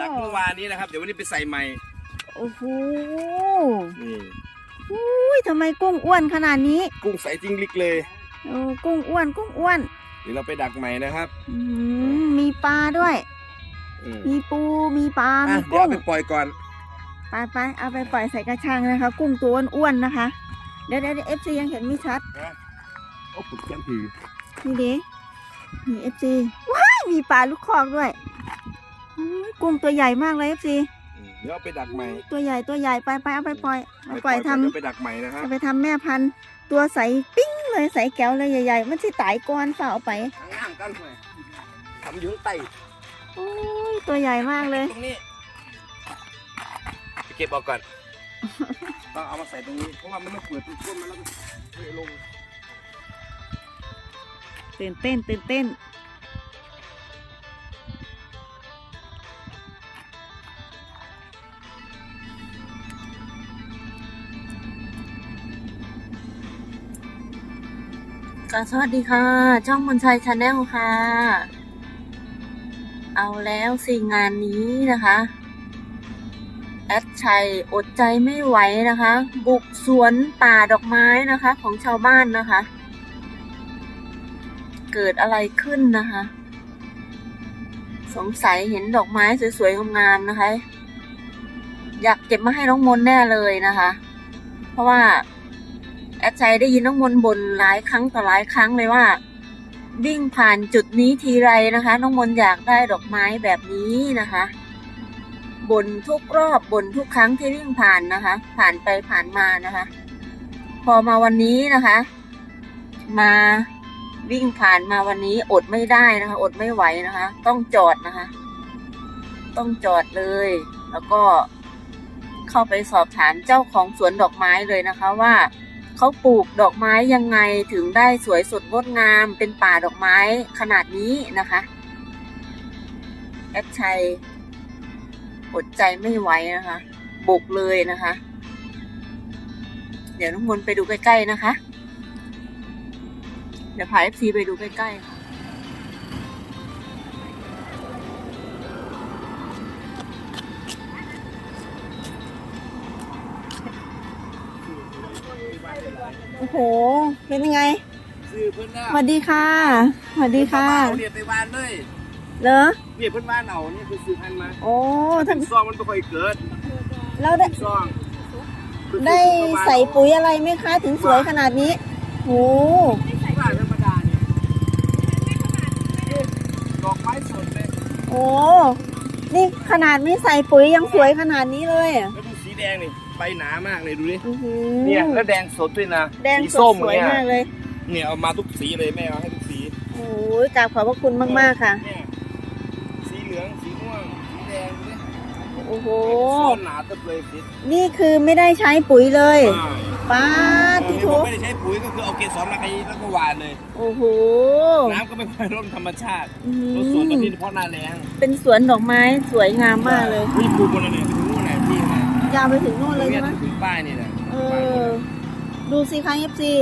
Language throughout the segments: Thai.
ดักเมื่อวานนี้นะครับ เดี๋ยววันนี้ไปใส่ใหม่ โอ้โหนี่อุ้ยทำไมกุ้งอ้วนขนาดนี้ กุ้งใสจริงลิกเลยโอ้กุ้งอ้วนกุ้งอ้วนเดี๋ยวเราไปดักใหม่นะครับอืมมีปลาด้วย อืมมีปูมีปลา อะมีเดี๋ยวกุ้ง เอาไปปล่อยก่อนไปไปเอาไปปล่อยใส่กระชังนะคะ กุ้งตัวอ้วนๆนะคะ เดี๋ยวเดี๋ยวเอฟซียังเห็นไม่ชัด โอ้ปุดแก้มถือนี่ดิมีเอฟซีว้ายมีปลาลูกคอกด้วยอุ๊ย กุ้งตัวใหญ่มากเลยเอฟซีอืมเดี๋ยวเอาไปดักใหม่ตัวใหญ่ตัวใหญ่ไปไปเอาไปปล่อยเอาปล่อยทำเดี๋ยวไปดักใหม่นะครับเอาไปทำแม่พันธุ์ตัวใสปิ้งเลยใสแก้วเลยใหญ่ๆ มันสิตายก่อนฝ่าเอาไปข้างๆกันเลยทำอยืนไต่โอ้ยตัวใหญ่มากเลยตรงนี้ไปเก็บเอาก่อนต้องเอามาใส่ตรงนี้เพราะว่ามันไม่เปิดตัวก้นมันแล้วก็เทลงตื่นเต้นตื่นเต้น กสวัสดีค่ะ ช่องมนชัยชาแนลค่ะ เอาแล้วสิงานนี้นะคะ แอดชัยอดใจไม่ไหวนะคะ บุกสวนป่าดอกไม้นะคะ ของชาวบ้านนะคะ เกิดอะไรขึ้นนะคะ สงสัยเห็นดอกไม้สวยๆงามๆนะคะ อยากเก็บมาให้น้องมนแน่เลยนะคะ เพราะว่า แอดชัยได้ยินน้องมนบ่นหลายครั้งต่อหลายครั้งเลยว่า วิ่งผ่านจุดนี้ทีไรนะคะ น้องมนอยากได้ดอกไม้แบบนี้นะคะบ่นทุกรอบบ่นทุกครั้งที่วิ่งผ่านนะคะ ผ่านไปผ่านมานะคะ พอมาวันนี้นะคะ มาวิ่งผ่านมาวันนี้อดไม่ได้นะคะ อดไม่ไหวนะคะ ต้องจอดนะคะ ต้องจอดเลย แล้วก็เข้าไปสอบถามเจ้าของสวนดอกไม้เลยนะคะว่า เขาปลูกดอกไม้ยังไงถึงได้สวยสดงดงามเป็นป่าดอกไม้ขนาดนี้นะคะ แอดชัยอดใจไม่ไหวนะคะบุกเลยนะคะ เดี๋ยวน้องมนไปดูใกล้ๆนะคะ เดี๋ยวพาเอฟซีไปดูใกล้ๆค่ะ โอ้โห เป็นยังไงซื้อเพิ่นแล้วสวัสดีค่ะสวัสดีค่ะเอาเนี่ยไปวานเลยเหรอเนี่ยเพิ่นวานเอาเนี่ยคือซื้อพันธุ์มาโอ้ท่านซองมันไม่ค่อยเกิดแล้วได้ซองได้ใส่ปุ๋ยอะไรไหมคะ ถึงสวยขนาดนี้โอ้ว่าธรรมดาเนี่ยดอกไม้สดเลยโอ้นี่ขนาดไม่ใส่ปุ๋ยยังสวยขนาดนี้เลยอะแล้วดูสีแดงนี่ ใบหนามากเลยดูดิอื้อหือเนี่ยแล้วแดงสดด้วยนะแดงสีสส้ดมสวยเนี่ยมากเลย เนี่ยเอามาทุกสีเลยแม่เอาให้ทุกสีโอ้ยกราบขอบพระคุณมากๆค่ะ เนี่ยสีเหลืองสีม่วงสีแดงดูดิโอ้โหส้มหนาตึบเลยสินี่คือไม่ได้ใช้ปุ๋ยเลยอ่า ป้าดที่ที่ผทุมกไม่ได้ใช้ปุ๋ยก็คือเอาเกสรมาขยี้แล้วก็หวานเลย โอ้โหน้ำก็ไม่ค่อยร่มธรรมชาติอื้อรหืถสวนตอนอนี้เพราะหน้าแรงเป็นสวนดอกไม้สวยงามมากเลยนี่ปลูกบนอะไรเนี่ย ยาวไปถึงโน่นตรเลยงเนี้ใช่ยไหมถึงป้ายนี่แหละเออ ดูสิคะเอฟซี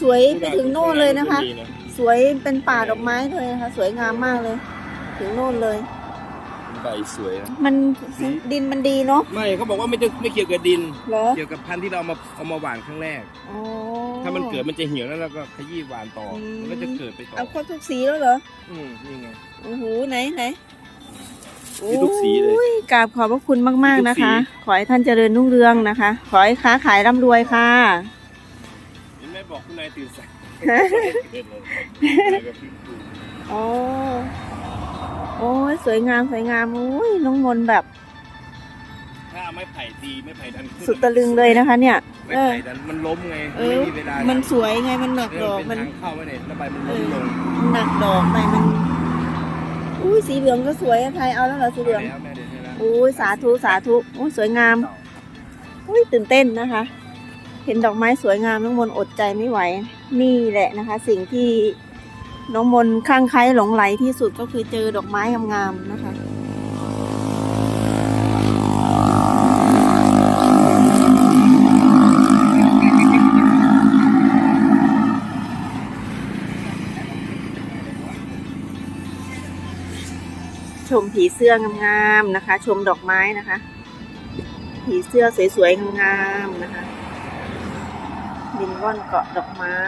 สวยไปถึงโน่นเลยนะคะ สวยเป็นป่าดอกไม้เลยนะคะ สวยงามมากเลย ถึงโน่นเลยใบสวยนะมันดินมันดีเนาะไม่เขาบอกว่าไม่ได้ไม่เกี่ยวกับดินเหรอเกี่ยวกับพันธุ์ที่เราเอามาเอามาหว่านครั้งแรกอ๋อถ้ามันเกิดมันจะเหี่ยวแล้วเราก็ขยี้หวานต่ออมมันก็จะเกิดไปต่อเอาครบทุกสีแล้วเหรออืมนี่ไงโอ้โหไหนไหน มีทุกสีเลย โอ้กราบขอบพระคุณมากมีทุๆกนะสีคะขอให้ท่านเจริญรุ่งเรืองนะคะ ขอให้ค้าขายร่ำรวยค่ะ เห็นไหมบอกคุณนายตื่นสายเกิดเลยแล้วก็พลิกดูโอ้โอ้ยสวยงามสวยงามโอ้ยน้องมนต์แบบถ้าไม้ไผ่ตีไม้ไผ่ดันขึ้นสุดตะลึงเลยนะคะ เนี่ย ไม้เออ ไผ่ดันมันล้มไงเอไม่อ มีเวลามันสวยไงมันหนักเอดออกเป็มันนทางเข้าไว้เนี่ยแล้วใบมันเอล้มอลง หนักดอกไปมัน อุ้ยสีเหลืองก็สวยอะไทยเอาแล้วเหรอสีเหลืองอุ้ยสาธุสาธุอุ้ยสวยงามอุ้ยตื่นเต้นนะคะ เห็นดอกไม้สวยงามน้องมนอดใจไม่ไหว นี่แหละนะคะ สิ่งที่น้องมนข้างใครหลงไหลที่สุดก็คือเจอดอกไม้งามๆนะคะ ผีเสื้องามๆนะคะ ชมดอกไม้นะคะ ผีเสื้อสวยๆงามๆนะคะบินว่อนเกาะดอกไม้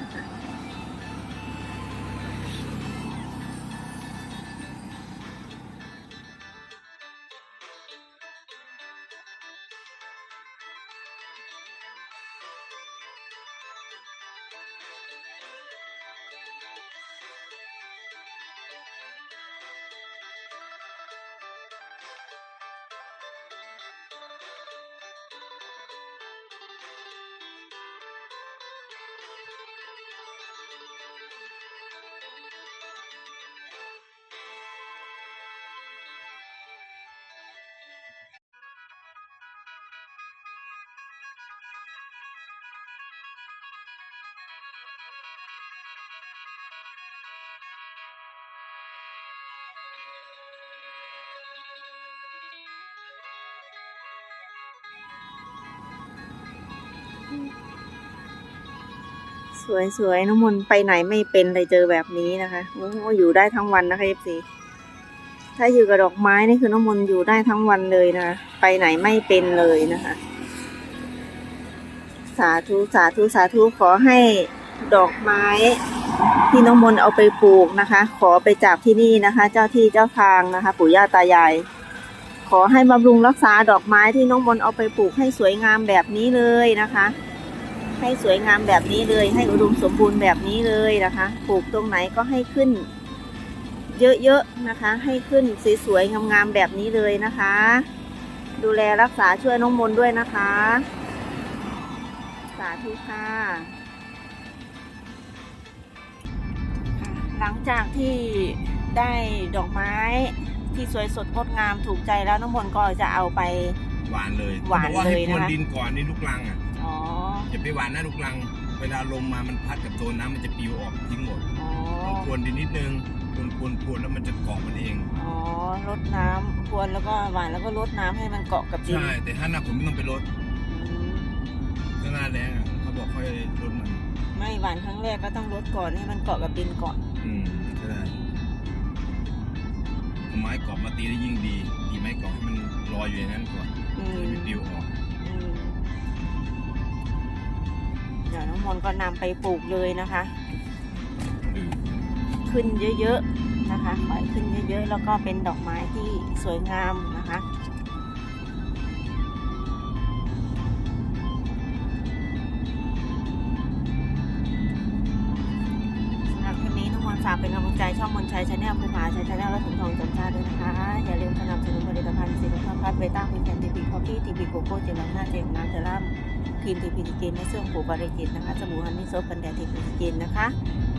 นะคะ สวยๆน้ำมนไปไหนไม่เป็นเลยเจอแบบนี้นะคะโอ้โหอยู่ได้ทั้งวันนะคะเอฟซีถ้าอยู่กับดอกไม้นี่คือน้ำมนอยู่ได้ทั้งวันเลยนะไปไหนไม่เป็นเลยนะคะ สาธุสาธุสาธุขอให้ดอกไม้ที่น้องมนเอาไปปลูกนะคะ ขอไปจากที่นี่นะคะ เจ้าที่เจ้าทางนะคะ ปู่ย่าตายาย ขอให้บำรุงรักษาดอกไม้ที่น้องมนเอาไปปลูกให้สวยงามแบบนี้เลยนะคะ ให้สวยงามแบบนี้เลย ให้อุดมสมบูรณ์แบบนี้เลยนะคะปลูกตรงไหนก็ให้ขึ้น เยอะๆนะคะ ให้ขึ้นสวยๆงามๆแบบนี้เลยนะคะ ดูแลรักษาช่วยน้องมนต์ด้วยนะคะ สาธุค่ะค่ะหลังจากที่ได้ดอกไม้ที่สวยสดงดงามถูกใจแล้วน้องมนต์ก็จะเอาไปหวานเลยหวานขบอกเลยให้พรวนนะคะดินก่อนนี่ลูกลังอะอ๋อ อย่าไปหวานนะลูกลัง เวลาลมมามันพัดกับโดนน้ำมันจะปลิวออกทิ้งหมดอ๋อต้องพรวนดินนิดนึงพรวนพรวนพรวนแล้วมันจะเกาะมันเอง อ๋อรดน้ำพรวนแล้วก็หวานแล้วก็รดน้ำให้มันเกาะกับดินใช่แต่ถ้าหน้าฝนไม่ต้องไปรดอืมถ้าหน้าแรงอะเขาบอกค่อยรดมัน ไม่หวานครั้งแรกก็ต้องรดก่อนให้มันเกาะกับดินก่อน อืมก็ได้เอาไม้เกาะมาตีได้ยิ่งดีตีไม้เกาะให้มันลอยอยู่อย่างนั้นก่อนอืจะมได้ไม่ปลิวออก มนก็นำไปปลูกเลยนะคะ ขึ้นเยอะๆนะคะปล่อยขึ้นเยอะๆ แล้วก็เป็นดอกไม้ที่สวยงามนะคะสำหรับคลิปนี้น้องมนฝากเป็นกำลังใจช่องมนชัยชาแนลภูผาชัยชาแนลและถุงทองจำชาติด้วยนะคะ อย่าลืมสนับสนุนผลิตภัณฑ์สินค้าพัดเบต้าคุณแคนทีพีคอฟฟี่ทีพีโกโก้เจลล้างหน้าเจลน้ำเซรั่ม ครีมทีพีจีเจนในเสื่อผูบริจิตนะคะสบู่ฮันนี่โซฟกันแดดทีพีจีเจนนะคะ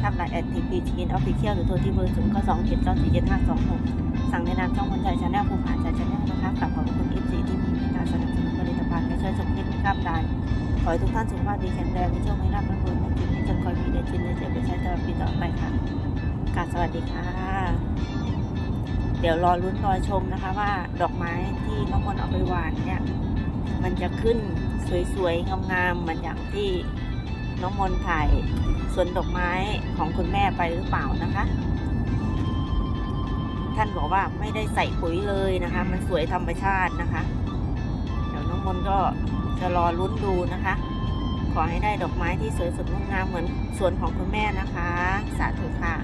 ทำลายแอดทีพีจีเจนออฟฟิเชียลหรือโทรที่เบอร์ศูนย์เก้าสองเจ็ดเก้าสี่เจ็ดห้าสองหกสั่งในนามช่องมนต์ชัยชาแนลภูผาชัยชาแนลนะคะกลับขอบคุณเอฟซีที่มีการสนับสนุนผลิตภัณฑ์และช่วยส่งคลิปให้ข้ามได้ขอให้ทุกท่านสุขภาพดีแข็งแรงมีโชคมีลาภร่ำรวยไม่กินไม่จนคอยมีเดือนจินเดือนเจ็บไปใช้ตลอดปีต่อไปค่ะกาสวัสดีค่ะ เดี๋ยวรอลุ้นรอชมนะคะว่าดอกไม้ที่น้องมนต์เอาไปหวานเนี่ยมันจะขึ้น สวยๆ งามๆ เหมือนอย่างที่น้องมนต์ถ่ายสวนดอกไม้ของคุณแม่ไปหรือเปล่านะคะ ท่านบอกว่าไม่ได้ใส่ปุ๋ยเลยนะคะ มันสวยธรรมชาตินะคะ เดี๋ยวน้องมนต์ก็จะรอลุ้นดูนะคะ ขอให้ได้ดอกไม้ที่สวยสดงดงามเหมือนสวนของคุณแม่นะคะ สาธุค่ะ